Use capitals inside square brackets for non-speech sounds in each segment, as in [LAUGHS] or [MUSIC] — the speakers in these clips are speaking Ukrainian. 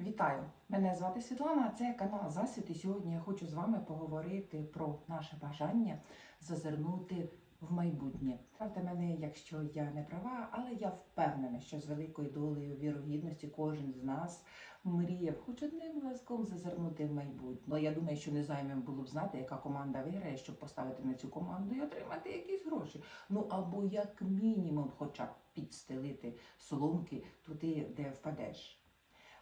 Вітаю! Мене звати Світлана, це канал Засвіт. І сьогодні я хочу з вами поговорити про наше бажання зазирнути в майбутнє. Правда, мене, якщо я не права, але я впевнена, що з великою долею вірогідності кожен з нас мріяв хоч одним глазком зазирнути в майбутнє. Але я думаю, що не займем було б знати, яка команда виграє, щоб поставити на цю команду і отримати якісь гроші. Ну або як мінімум, хоча б підстелити соломки туди, де впадеш.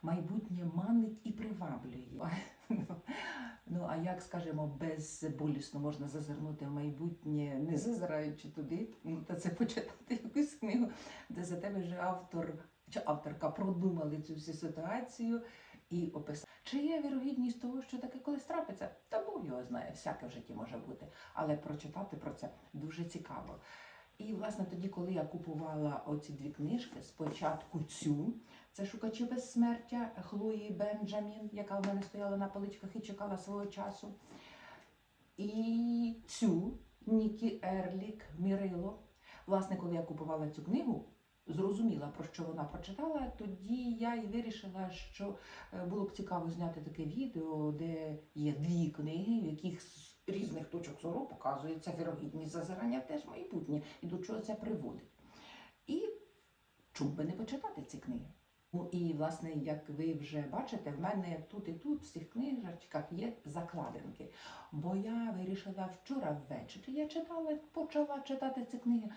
Майбутнє манить і приваблює. Ну а як скажемо, безболісно можна зазирнути в майбутнє, не зазираючи туди, ну та це почитати якусь книгу, де за тебе вже автор чи авторка продумали цю всю ситуацію і описали. Чи є вірогідність того, що таке колись трапиться? Та Бог його знає, всяке в житті може бути. Але прочитати про це дуже цікаво. І власне тоді, коли я купувала оці дві книжки, спочатку цю це шукачі безсмертя Хлої Бенджамін, яка в мене стояла на поличках і чекала свого часу. І цю Нікі Ерлік Мірило. Власне, коли я купувала цю книгу, зрозуміла, про що вона прочитала, тоді я і вирішила, що е, було б цікаво зняти таке відео, де є дві книги, в яких різних точок зору показується вірогідність зазирання теж майбутнє і до чого це приводить. І чому би не почитати ці книги? Ну і власне, як ви вже бачите, в мене тут і тут в цих книжечках є закладинки. Бо я вирішила вчора ввечері, я читала, почала читати ці книги,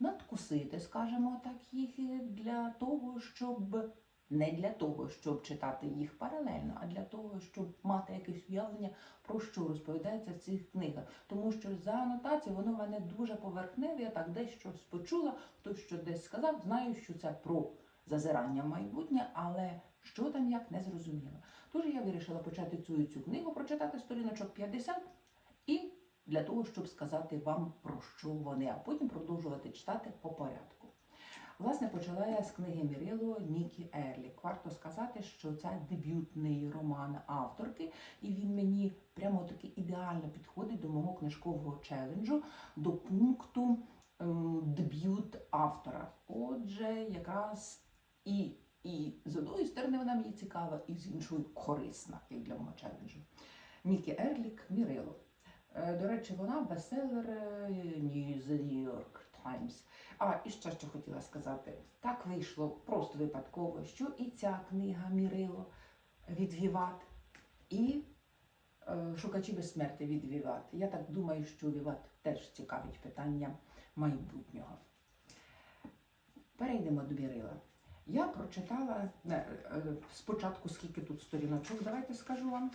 надкусити, скажімо так, їх для того, щоб не для того, щоб читати їх паралельно, а для того, щоб мати якесь уявлення про що розповідається в цих книгах. Тому що за анотацією воно в мене дуже поверхневе, я так десь щось почула, хтось що десь сказав, знаю, що це про зазирання в майбутнє, але що там як не зрозуміло. Тож я вирішила почати цю цю книгу, прочитати сторіночок 50 і для того, щоб сказати вам про що вони, а потім продовжувати читати по порядку. Власне, почала я з книги Мірило Нікі Ерлік. Варто сказати, що це дебютний роман авторки, і він мені прямо таки ідеально підходить до мого книжкового челенджу, до пункту ем, дебют автора. Отже, якраз і, і з одної сторони вона мені цікава, і з іншої корисна як для мого челенджу. Нікі Ерлік Мірило. Е, До речі, вона бестселер е, New York Times. А і ще що хотіла сказати, так вийшло просто випадково, що і ця книга Мірило від Віват, і е, Шукачі безсмерті від Віват. Я так думаю, що Віват теж цікавить питання майбутнього. Перейдемо до Мірила. Я прочитала е, е, спочатку, скільки тут сторіночок, давайте скажу вам.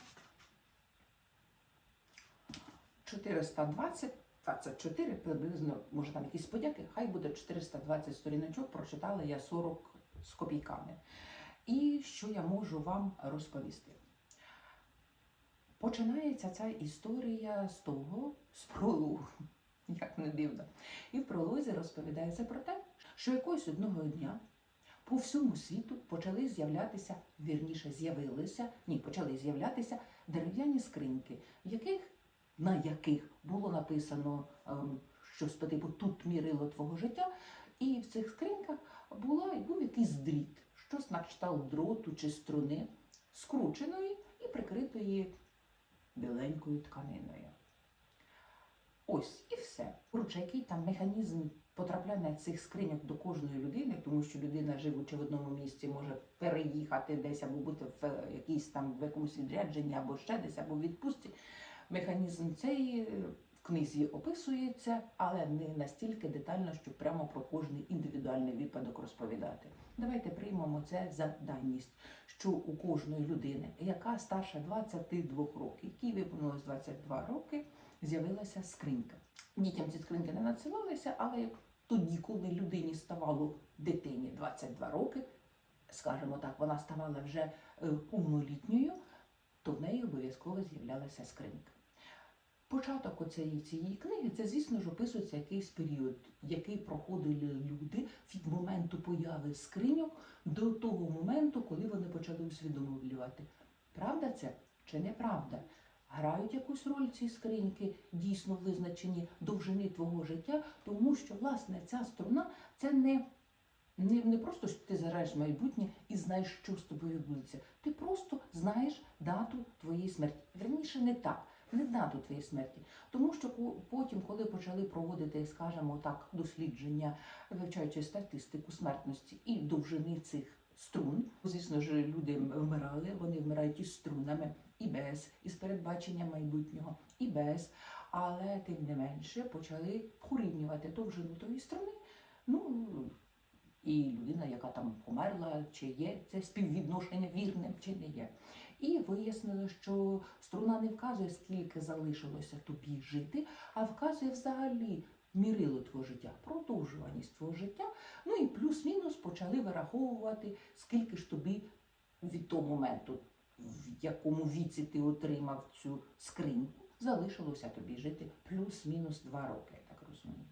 420, 24 приблизно, може там якісь подяки, хай буде 420 сторіночок, прочитала я 40 з копійками. І що я можу вам розповісти? Починається ця історія з того, з прологу, як не дивно. І в пролозі розповідається про те, що якогось одного дня по всьому світу почали з'являтися, вірніше, з'явилися, ні, почали з'являтися дерев'яні скриньки, в яких на яких було написано щось по типу тут мірило твого життя, і в цих скриньках була, був якийсь дріт, щось на кшталт дроту чи струни, скрученої і прикритої біленькою тканиною. Ось і все. Коротше, який там механізм потрапляння цих скриньок до кожної людини, тому що людина, живучи в одному місці, може переїхати десь або бути в е, якійсь там в якомусь відрядженні, або ще десь, або в відпустці. Механізм цей в книзі описується, але не настільки детально, щоб прямо про кожний індивідуальний випадок розповідати. Давайте приймемо це за даність, що у кожної людини, яка старша 22 років, якій виповнилось 22 роки, з'явилася скринька. Дітям ці скриньки не надсилалися, але як тоді, коли людині ставало дитині 22 роки, скажімо так, вона ставала вже е, повнолітньою, то в неї обов'язково з'являлася скринька. Початок оцеї цієї книги це, звісно ж, описується якийсь період, який проходили люди від моменту появи скриньок до того моменту, коли вони почали усвідомлювати, правда це чи неправда. Грають якусь роль ці скриньки, дійсно визначені довжини твого життя, тому що, власне, ця струна це не Не, не просто що ти зараєш майбутнє і знаєш, що з тобою відбудеться. Ти просто знаєш дату твоєї смерті. Верніше, не так, не дату твоєї смерті. Тому що потім, коли почали проводити, скажімо так, дослідження, вивчаючи статистику смертності і довжини цих струн, звісно ж, люди вмирали, вони вмирають із струнами, і без, із передбаченням майбутнього, і без. Але тим не менше почали порівнювати довжину тої струни. Ну, і людина, яка там померла, чи є це співвідношення вірним, чи не є. І вияснили, що струна не вказує, скільки залишилося тобі жити, а вказує взагалі мірило твого життя, продовжуваність твого життя. Ну і плюс-мінус почали вираховувати, скільки ж тобі від того моменту, в якому віці ти отримав цю скриньку, залишилося тобі жити плюс-мінус два роки, я так розумію.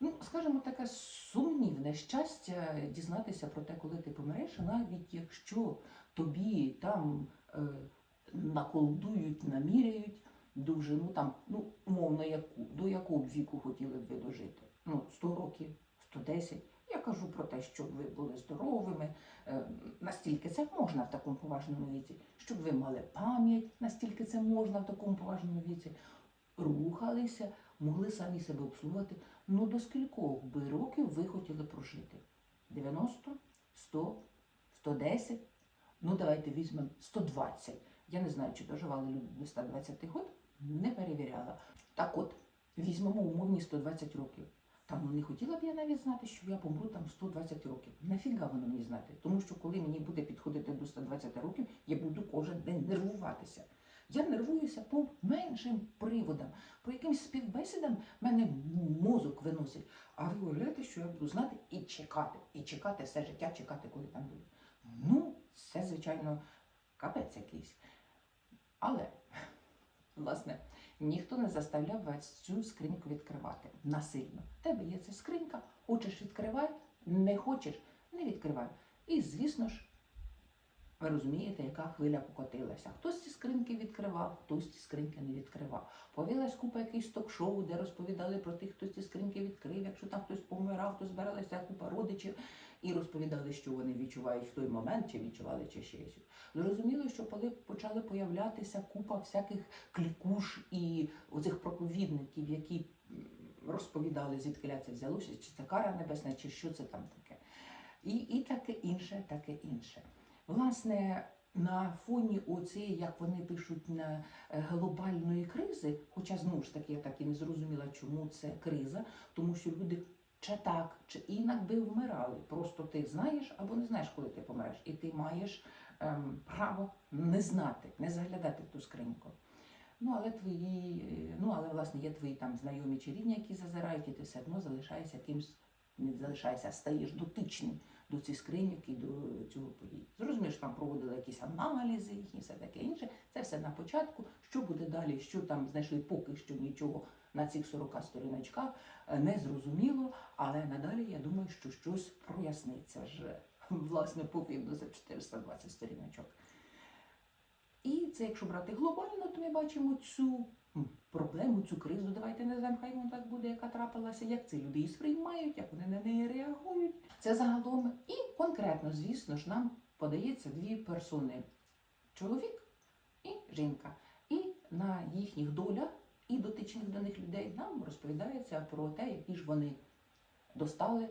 Ну, скажімо, таке сумнівне щастя дізнатися про те, коли ти помреш, навіть якщо тобі там е, наколдують, наміряють довжину, там, ну, умовно, яку, до якого б віку хотіли б ви дожити? Ну, 100 років, 110. Я кажу про те, щоб ви були здоровими, е, настільки це можна в такому поважному віці, щоб ви мали пам'ять, настільки це можна в такому поважному віці, рухалися, могли самі себе обслугувати. Ну, до скількох би років ви хотіли прожити? 90, 100, 110? Ну, давайте візьмемо 120. Я не знаю, чи доживали люди до 120 років, не перевіряла. Так от, візьмемо умовні 120 років. Там не хотіла б я навіть знати, що я помру там 120 років. Нафіга воно мені знати? Тому що коли мені буде підходити до 120 років, я буду кожен день нервуватися. Я нервуюся по меншим приводам, по якимсь співбесідам мене мозок виносить. А ви уявляєте, що я буду знати і чекати, і чекати все життя, чекати, коли там буде. Ну, це, звичайно, капець якийсь. Але, власне, ніхто не заставляв вас цю скриньку відкривати насильно. В тебе є ця скринька, хочеш відкривай, не хочеш, не відкривай. І, звісно ж, ви розумієте, яка хвиля покотилася. Хтось ці скриньки відкривав, хтось ці скриньки не відкривав. Повілась купа якихось ток-шоу, де розповідали про тих, хто ці скриньки відкрив, якщо там хтось помирав, то збиралася купа родичів і розповідали, що вони відчувають в той момент, чи відчували, чи ще щось. Зрозуміло, що коли почали появлятися купа всяких клікуш і оцих проповідників, які розповідали, звідки це взялося, чи це кара небесна, чи що це там таке. І, і таке інше, таке інше. Власне, на фоні оцієї, як вони пишуть, на е, глобальної кризи, хоча знову ж таки я так і не зрозуміла, чому це криза, тому що люди чи так, чи інак би вмирали. Просто ти знаєш або не знаєш, коли ти помреш, і ти маєш ем, право не знати, не заглядати в ту скриньку. Ну, але твої, ну але власне є твої там знайомі чи рідні, які зазирають, і ти все одно залишаєшся кимсь, не залишаєшся, стаєш дотичним до цих скриньок і до цього подій. Зрозумієш, там проводили якісь аналізи, їхні все таке інше. Це все на початку. Що буде далі? Що там знайшли поки що нічого на цих 40 сторіночках, е, не зрозуміло. Але надалі я думаю, що щось проясниться ж [LAUGHS] власне потрібно за 420 сторіночок. І це, якщо брати глобально, то ми бачимо цю проблему, цю кризу. Давайте не знаємо, хай воно так буде, яка трапилася, як це люди її сприймають, як вони на неї реагують. Це загалом. І конкретно, звісно ж, нам подається дві персони: чоловік і жінка. І на їхніх долях і дотичних до них людей нам розповідається про те, які ж вони достали,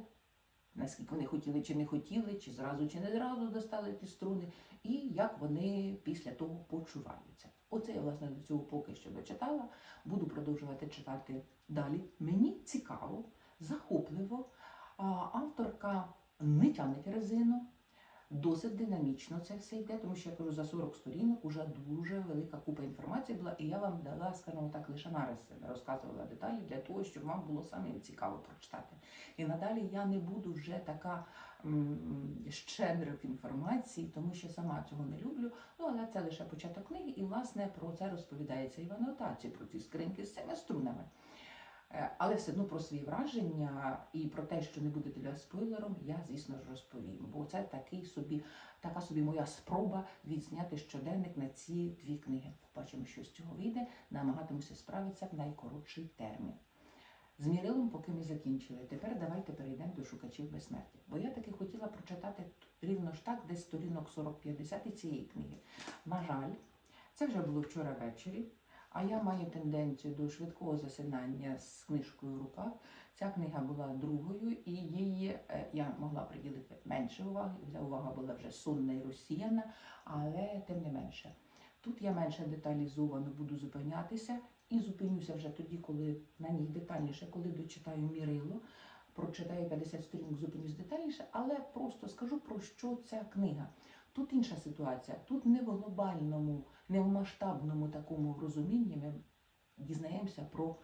наскільки вони хотіли чи не хотіли, чи зразу, чи не зразу достали ті струни, і як вони після того почуваються. Оце я власне до цього поки що дочитала. Буду продовжувати читати далі. Мені цікаво, захопливо. Авторка не тягне резину. Досить динамічно це все йде, тому що я кажу, за 40 сторінок уже дуже велика купа інформації була, і я вам дала, скажімо так, лише нарис, не розказувала деталі для того, щоб вам було саме цікаво прочитати. І надалі я не буду вже така щедра в інформації, тому що сама цього не люблю. Ну, але це лише початок книги, і власне про це розповідається і в анотації, про ці скриньки з цими струнами. Е, Але все одно про свої враження і про те, що не буде для спойлером, я, звісно ж, розповім. Бо це такий собі, така собі моя спроба відзняти щоденник на ці дві книги. Побачимо, що з цього вийде. Намагатимуся справитися в найкоротший термін. З Мірилом поки ми закінчили. Тепер давайте перейдемо до шукачів безсмертя. Бо я таки хотіла прочитати рівно ж так, десь сторінок 40-50 цієї книги. На жаль, це вже було вчора ввечері, а я маю тенденцію до швидкого засинання з книжкою в руках. Ця книга була другою, і її е, я могла приділити менше уваги. Ця увага була вже сунна і розсіяна, але тим не менше. Тут я менше деталізовано буду зупинятися і зупинюся вже тоді, коли на ній детальніше, коли дочитаю мірило, прочитаю 50 сторінок, зупинюсь детальніше, але просто скажу про що ця книга. Тут інша ситуація. Тут не в глобальному, не в масштабному такому розумінні ми дізнаємося про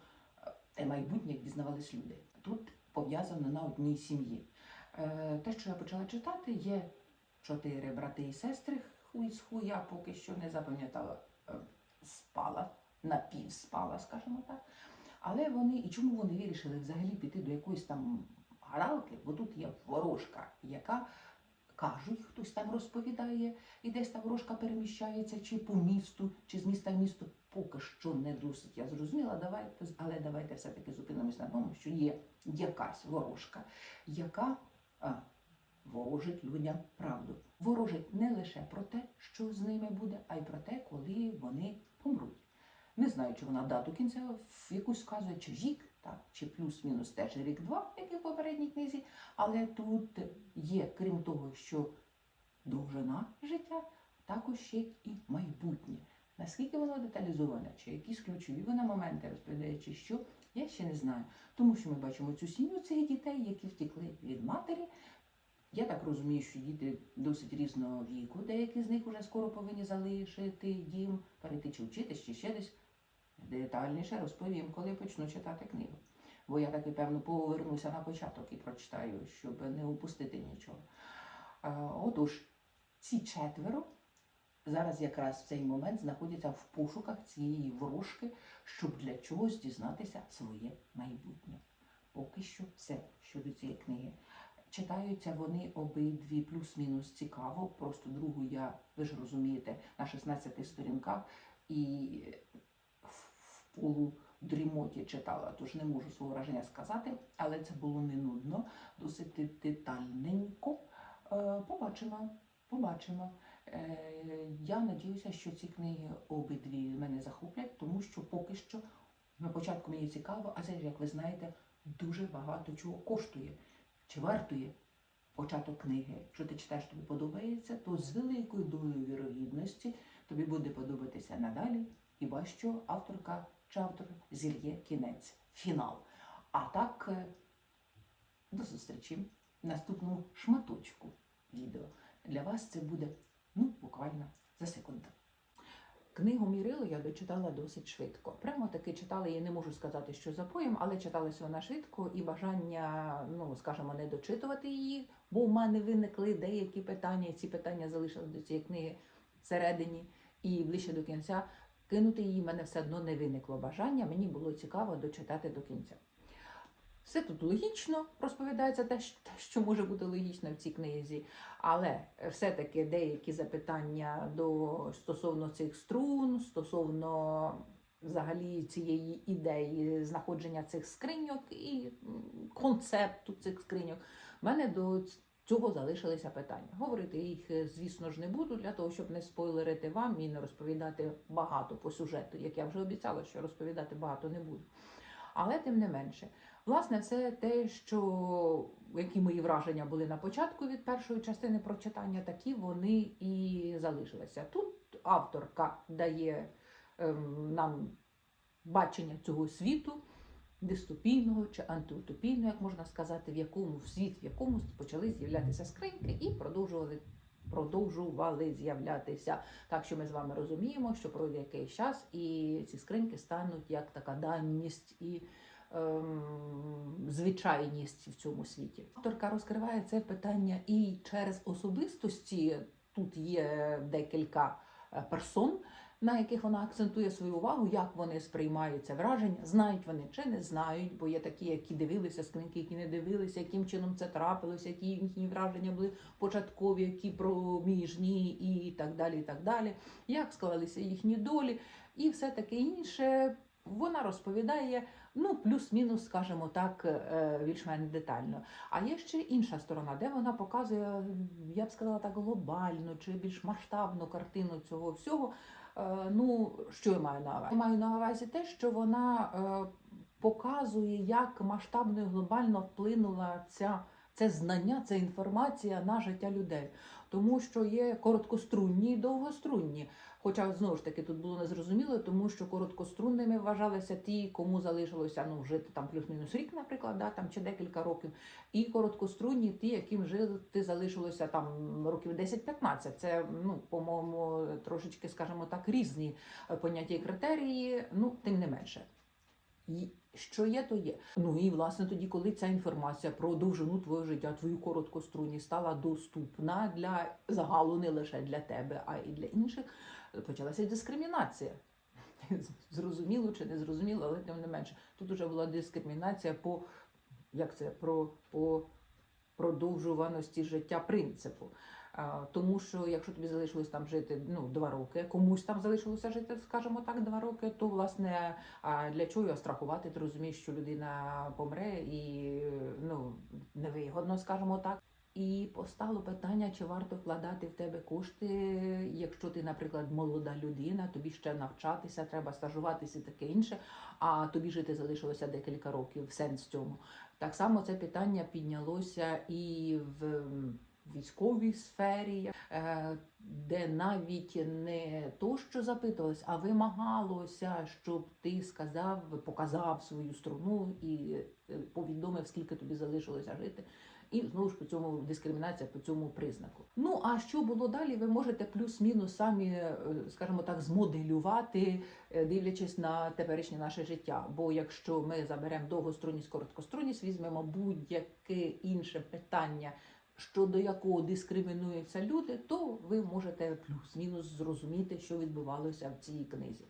е, те майбутнє, як дізнавались люди. Тут пов'язано на одній сім'ї. Е, Те, що я почала читати, є чотири брати і сестри. Хуй з хуя поки що не запам'ятала, е, спала, напівспала, скажімо так. Але вони, і чому вони вирішили взагалі піти до якоїсь там гаралки, бо тут є ворожка, яка кажуть, хтось там розповідає, і десь та ворожка переміщається чи по місту, чи з міста в місто. Поки що не досить. Я зрозуміла, давайте, але давайте все-таки зупинимось на тому, що є якась ворожка, яка а, ворожить людям правду. Ворожить не лише про те, що з ними буде, а й про те, коли вони помруть. Не знаю, чи вона дату кінця якусь вказує, чи рік, так, чи плюс-мінус теж рік-два, як і в попередній книзі. Але тут є, крім того, що довжина життя, також ще і майбутнє. Наскільки воно деталізоване, чи якісь ключові вона моменти розповідає, чи що, я ще не знаю. Тому що ми бачимо цю сім'ю цих дітей, які втекли від матері. Я так розумію, що діти досить різного віку, деякі з них вже скоро повинні залишити дім, перейти чи вчитись, чи ще десь. Детальніше розповім, коли почну читати книгу. Бо я таки, певно, повернуся на початок і прочитаю, щоб не упустити нічого. Отож, ці четверо зараз якраз в цей момент знаходяться в пошуках цієї ворожки, щоб для чогось дізнатися своє майбутнє. Поки що все щодо цієї книги. Читаються вони обидві плюс-мінус цікаво. Просто другу я, ви ж розумієте, на 16 сторінках і полудрімоті читала, тож не можу свого враження сказати, але це було не нудно, досить детальненько. Е, Побачимо, побачимо. Е, Я надіюся, що ці книги обидві мене захоплять, тому що поки що на початку мені цікаво, а це як ви знаєте, дуже багато чого коштує. Чи вартує початок книги? Якщо ти читаєш, тобі подобається, то з великою долею вірогідності тобі буде подобатися надалі. Хіба що авторка чи автор зільє кінець, фінал. А так, е, до зустрічі в наступному шматочку відео. Для вас це буде ну, буквально за секунду. Книгу Мірило я дочитала досить швидко. Прямо таки читала, я не можу сказати, що за поєм, але читалася вона швидко і бажання, ну скажімо, не дочитувати її, бо в мене виникли деякі питання. і Ці питання залишились до цієї книги всередині і ближче до кінця. Кинути її мене все одно не виникло бажання. Мені було цікаво дочитати до кінця. Все тут логічно розповідається те, що- може бути логічно в цій книзі, але все-таки деякі запитання до стосовно цих струн, стосовно взагалі цієї ідеї знаходження цих скриньок і концепту цих скриньок, в мене до цього залишилися питання. Говорити їх, е, звісно ж, не буду для того, щоб не спойлерити вам і не розповідати багато по сюжету, як я вже обіцяла, що розповідати багато не буду. Але тим не менше, власне, все те, що які мої враження були на початку від першої частини прочитання, такі вони і залишилися. Тут авторка дає ем, нам бачення цього світу, дистопійного чи антиутопійного, як можна сказати, в якому в світ, в якому почали з'являтися скриньки і продовжували. Продовжували з'являтися, так що ми з вами розуміємо, що пройде якийсь час, і ці скриньки стануть як така даність і ем, звичайність в цьому світі. Авторка розкриває це питання і через особистості. Тут є декілька е, персон, на яких вона акцентує свою увагу, як вони сприймають це враження, знають вони чи не знають, бо є такі, які дивилися скриньки, які не дивилися, яким чином це трапилося, які їхні враження були початкові, які проміжні і так далі. і так далі, Як склалися їхні долі, і все таке інше. Вона розповідає, ну, плюс-мінус, скажімо так, е, більш-менш детально. А є ще інша сторона, де вона показує, я б сказала так, глобальну чи більш масштабну картину цього всього. Е, Ну, що я маю на увазі? Я маю на увазі те, що вона е, показує, як масштабно і глобально вплинула ця, це знання, ця інформація на життя людей. Тому що є короткострунні і довгострунні. Хоча знову ж таки тут було незрозуміло, тому що короткострунними вважалися ті, кому залишилося ну жити там плюс-мінус рік, наприклад, да, там чи декілька років, і короткострунні ті, яким жити залишилося там років 10-15. Це ну, по-моєму, трошечки, скажімо так, різні поняття і критерії, ну тим не менше. Що є, то є. Ну і власне тоді, коли ця інформація про довжину твого життя, твою короткострунність стала доступна для загалу, не лише для тебе, а й для інших, почалася дискримінація. Зрозуміло чи не зрозуміло, але тим не менше. Тут вже була дискримінація по як це про по продовжуваності життя принципу. Тому що якщо тобі залишилось там жити ну, два роки, комусь там залишилося жити, скажімо так, два роки, то власне для чого його страхувати? Ти розумієш, що людина помре і ну невигодно, скажімо так. І постало питання, чи варто вкладати в тебе кошти, якщо ти, наприклад, молода людина, тобі ще навчатися, треба стажуватися і таке інше, а тобі жити залишилося декілька років. Сенс цьому. Так само це питання піднялося і в військовій сфері, е, де навіть не то, що запитувалось, а вимагалося, щоб ти сказав, показав свою струну і е, повідомив, скільки тобі залишилося жити. І знову ж по цьому дискримінація по цьому признаку. Ну а що було далі? Ви можете плюс-мінус самі, е, скажімо так, змоделювати, дивлячись на теперішнє наше життя. Бо якщо ми заберемо довгострунність, короткострунність, візьмемо будь-яке інше питання. Щодо якого дискримінуються люди, то ви можете плюс-мінус зрозуміти, що відбувалося в цій книзі.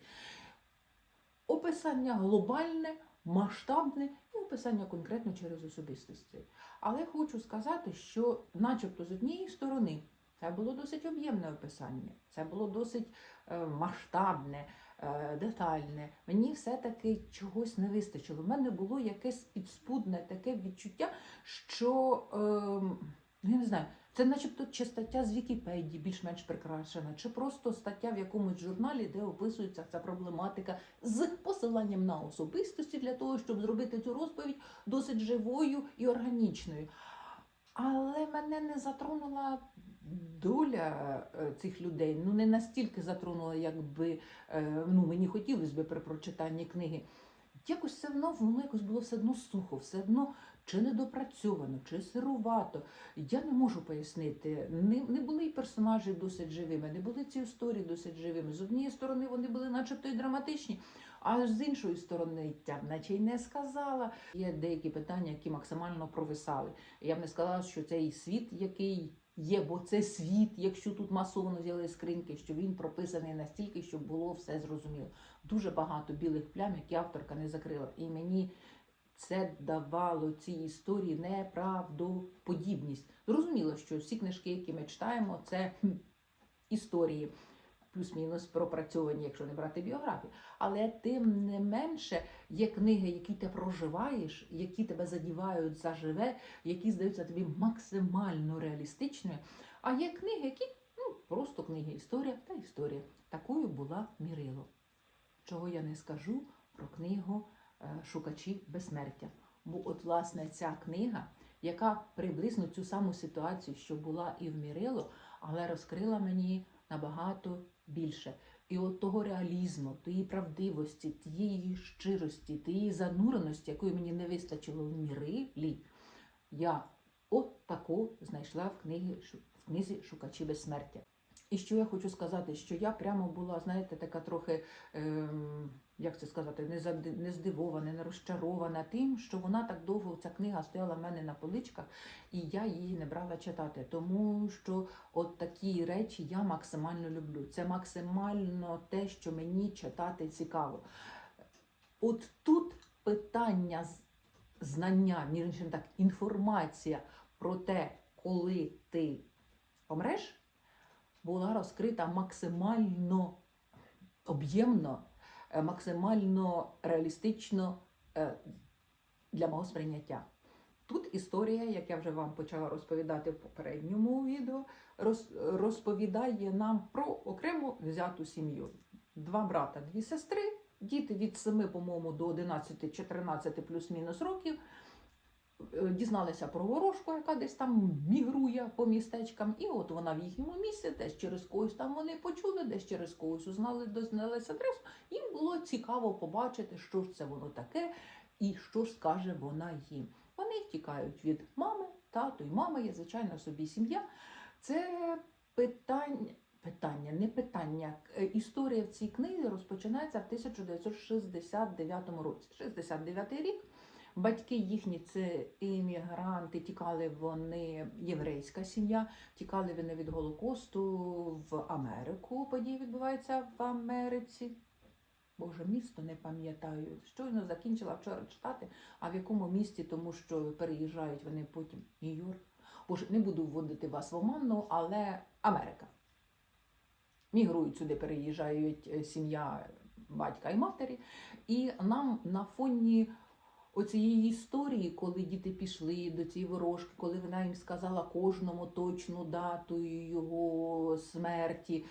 Описання глобальне, масштабне і описання конкретно через особистості. Але хочу сказати, що, начебто, з однієї сторони, це було досить об'ємне описання, це було досить е, масштабне, е, детальне. Мені все-таки чогось не вистачило. У мене було якесь підспудне таке відчуття, що. Е, я не знаю, це начебто чи стаття з Вікіпедії більш-менш прикрашена, чи просто стаття в якомусь журналі, де описується ця проблематика з посиланням на особистості для того, щоб зробити цю розповідь досить живою і органічною. Але мене не затронула доля е, цих людей. Ну не настільки затронула, якби е, ну, мені хотілося б при прочитанні книги. Якось все одно воно якось було все одно сухо, все одно чи недопрацьовано, чи сирувато. Я не можу пояснити. Не, не були й персонажі досить живими, не були ці історії досить живими. З однієї сторони вони були начебто й драматичні, а з іншої сторони, я наче й не сказала. Є деякі питання, які максимально провисали. Я б не сказала, що цей світ, який. Є, бо це світ, якщо тут масово з'явилися скриньки, що він прописаний настільки, щоб було все зрозуміло. Дуже багато білих плям, які авторка не закрила. І мені це давало цій історії неправдоподібність. Зрозуміло, що всі книжки, які ми читаємо, це історії. Плюс-мінус пропрацьовані, якщо не брати біографії. Але тим не менше є книги, які ти проживаєш, які тебе задівають заживе, які здаються тобі максимально реалістичними. А є книги, які ну, просто книги історія та історія. Такою була Мірило. Чого я не скажу про книгу Шукачі безсмертя. Бо, от, власне, ця книга, яка приблизно цю саму ситуацію, що була і в Мірило, але розкрила мені набагато більше. І от того реалізму, тієї правдивості, тієї щирості, тієї зануреності, якої мені не вистачило в Мірилі, я от таку знайшла в, книгі, в книзі Шукачі безсмертя. І що я хочу сказати, що я прямо була, знаєте, така трохи, ем, як це сказати, не, здивована, не розчарована тим, що вона так довго, ця книга стояла в мене на поличках, і я її не брала читати. Тому що от такі речі я максимально люблю. Це максимально те, що мені читати цікаво. От тут питання знання, між так, інформація про те, коли ти помреш, була розкрита максимально об'ємно, максимально реалістично е, для мого сприйняття. Тут історія, як я вже вам почала розповідати в попередньому відео, роз- розповідає нам про окремо взяту сім'ю. Два брата, дві сестри, діти від 7, по-моєму, до 11-14 плюс-мінус років. Е, Дізналися про ворожку, яка десь там мігрує по містечкам, і от вона в їхньому місці, десь через когось там вони почули, десь через когось узнали, дізналися адресу. Їм було цікаво побачити, що ж це воно таке, і що ж скаже вона їм. Вони втікають від мами, тату і мами є, звичайно, собі сім'я. Це питання, питання, не питання. Е, Історія в цій книзі розпочинається в 1969 році. 69 рік. Батьки їхні це іммігранти, тікали вони, єврейська сім'я, тікали вони від Голокосту в Америку. Події відбуваються в Америці. Боже, місто не пам'ятаю. Щойно закінчила вчора читати, а в якому місті, тому що переїжджають вони потім Нью-Йорк. Боже, не буду вводити вас в оману, але Америка. Мігрують сюди, переїжджають е, сім'я батька і матері. І нам на фоні оцієї історії, коли діти пішли до цієї ворожки, коли вона їм сказала кожному точну дату його смерті.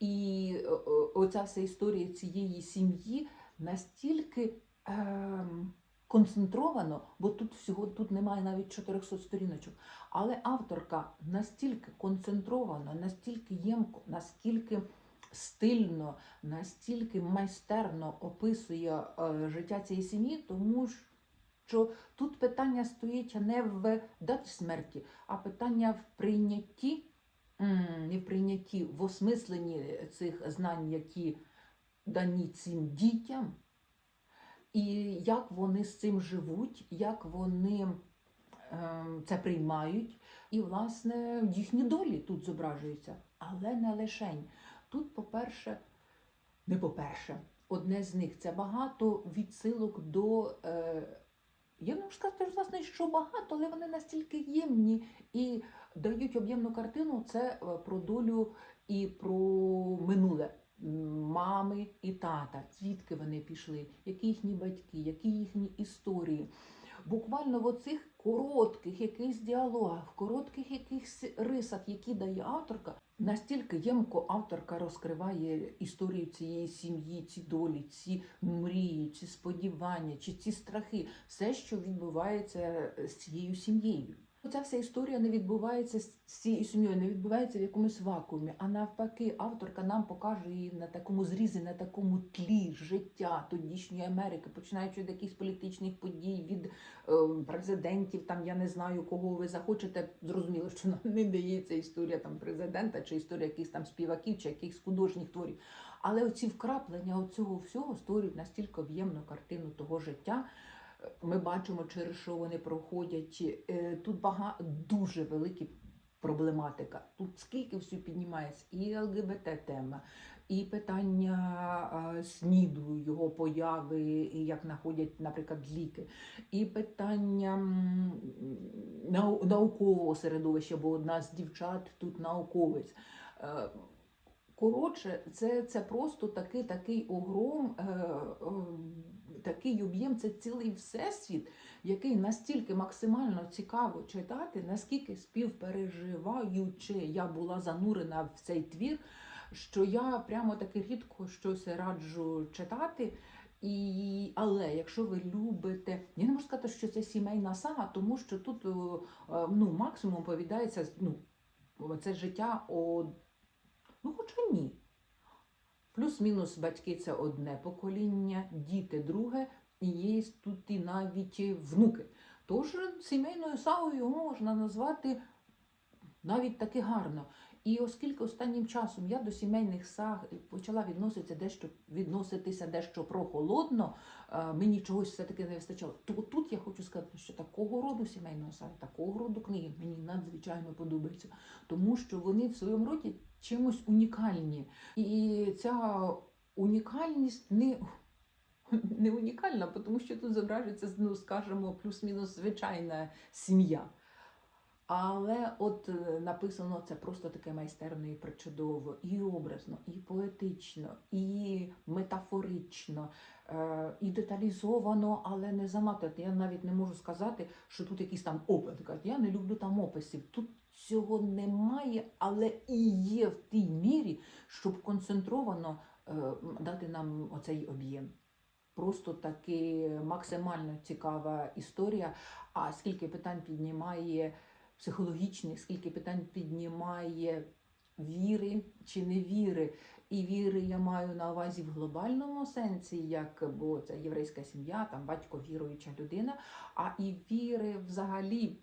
І е, е, оця вся історія цієї сім'ї настільки ем, концентровано, бо тут всього тут немає навіть 400 сторіночок. Але авторка настільки концентровано, настільки ємко, наскільки стильно, настільки майстерно описує е, життя цієї сім'ї, тому що тут питання стоїть не в даті смерті, а питання в прийнятті, не в прийнятті, в осмисленні цих знань, які дані цим дітям, і як вони з цим живуть, як вони це приймають, і, власне, їхні долі тут зображуються. Але не лишень. Тут, по-перше, не по-перше, одне з них це багато відсилок до. Е, я можу сказати, що, власне, що багато, але вони настільки ємні і дають об'ємну картину. Це е, про долю і про минуле мами і тата, звідки вони пішли, які їхні батьки, які їхні історії. Буквально в оцих коротких якихось діалогах, коротких якихось рисах, які дає авторка, настільки ємко авторка розкриває історію цієї сім'ї, ці долі, ці мрії, ці сподівання, чи ці страхи, все, що відбувається з цією сім'єю. Ця вся історія не відбувається з цією сім'єю, не відбувається в якомусь вакуумі. А навпаки, авторка нам покаже її на такому зрізі, на такому тлі життя тодішньої Америки, починаючи від якихось політичних подій, від е, президентів, там я не знаю, кого ви захочете. Зрозуміло, що нам не дається історія там президента, чи історія якихось там співаків, чи якихось художніх творів. Але оці вкраплення оцього всього створюють настільки об'ємну картину того життя. Е, Ми бачимо, через що вони проходять. Е, Тут багато дуже великі проблематика. Тут скільки всього піднімається, і ЛГБТ тема, і питання е, СНІДу, його появи, як знаходять, наприклад, ліки, і питання наукового середовища, бо одна з дівчат тут науковець. Коротше, це, це просто такий такий огром, е, е, такий об'єм, це цілий всесвіт, який настільки максимально цікаво читати, наскільки співпереживаючи, я була занурена в цей твір, що я прямо таки рідко щось раджу читати. І, але якщо ви любите, я не можу сказати, що це сімейна сага, тому що тут е, е, ну, максимум оповідається ну, це життя о Ну, хоча ні. Плюс-мінус батьки це одне покоління, діти друге, і є тут і навіть внуки. Тож сімейною сагою його можна назвати навіть таки гарно. І оскільки останнім часом я до сімейних саг почала відноситися дещо, відноситися дещо прохолодно, е, мені чогось все-таки не вистачало. То тут я хочу сказати, що такого роду сімейного саги, такого роду книги мені надзвичайно подобаються, тому що вони в своєму роді чимось унікальні. І ця унікальність не, не унікальна, тому що тут зображується, ну, скажімо, плюс-мінус звичайна сім'я. Але от е, написано це просто таке майстерно і причудово, і образно, і поетично, і метафорично, е, і деталізовано, але не занадто. Я навіть не можу сказати, що тут якийсь там опис. Я не люблю там описів. Тут цього немає, але і є в тій мірі, щоб концентровано е, дати нам оцей об'єм. Просто таки максимально цікава історія. А скільки питань піднімає психологічних, скільки питань піднімає віри чи невіри. І віри я маю на увазі в глобальному сенсі, як бо це єврейська сім'я, там батько віруюча людина, а і віри взагалі.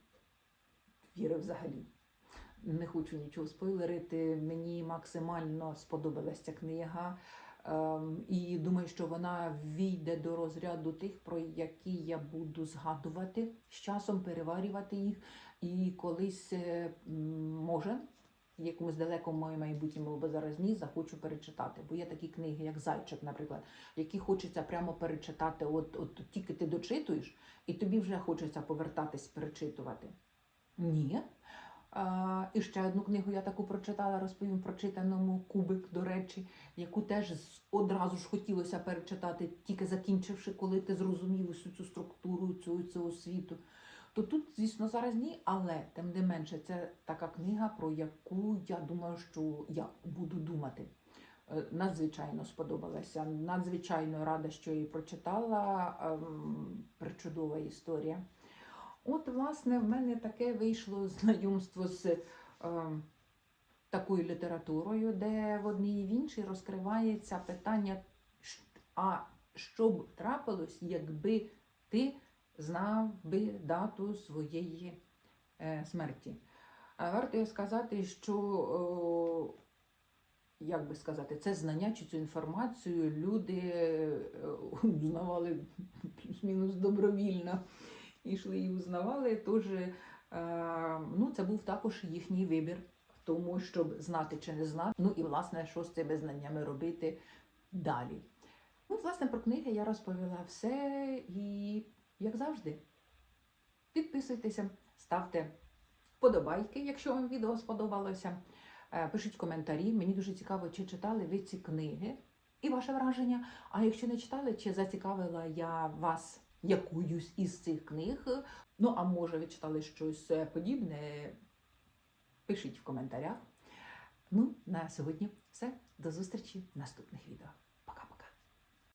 Віри взагалі. Не хочу нічого спойлерити. Мені максимально сподобалася ця книга. Ем, і думаю, що вона війде до розряду тих, про які я буду згадувати з часом, переварювати їх. І колись, е, може, в якомусь далекому моєму майбутньому або зараз ні, захочу перечитати. Бо є такі книги, як Зайчик, наприклад, які хочеться прямо перечитати. От, от тільки ти дочитуєш, і тобі вже хочеться повертатись, перечитувати. Ні. А, і ще одну книгу я таку прочитала, розповім прочитаному Кубик, до речі, яку теж одразу ж хотілося перечитати, тільки закінчивши, коли ти зрозумів усю цю структуру цього, цього світу. То тут, звісно, зараз ні, але тим не менше, це така книга, про яку я думаю, що я буду думати. Е, Надзвичайно сподобалася. Надзвичайно рада, що її прочитала. Ем, Причудова історія. От, власне, в мене таке вийшло знайомство з е, такою літературою, де в одній і в іншій розкривається питання, а що б трапилось, якби ти знав би дату своєї е, смерті. Варто сказати, що, як би сказати, це знання чи цю інформацію люди е, узнавали плюс-мінус добровільно йшли і узнавали. Тож е, ну, це був також їхній вибір в тому, щоб знати чи не знати. Ну і власне, що з цими знаннями робити далі. Ну, власне, про книги я розповіла все і, як завжди, підписуйтеся, ставте вподобайки, якщо вам відео сподобалося. Е, Пишіть коментарі. Мені дуже цікаво, чи читали ви ці книги і ваше враження. А якщо не читали, чи зацікавила я вас якоюсь із цих книг? Ну, а може, ви читали щось е, подібне? Пишіть в коментарях. Ну, на сьогодні все. До зустрічі в наступних відео.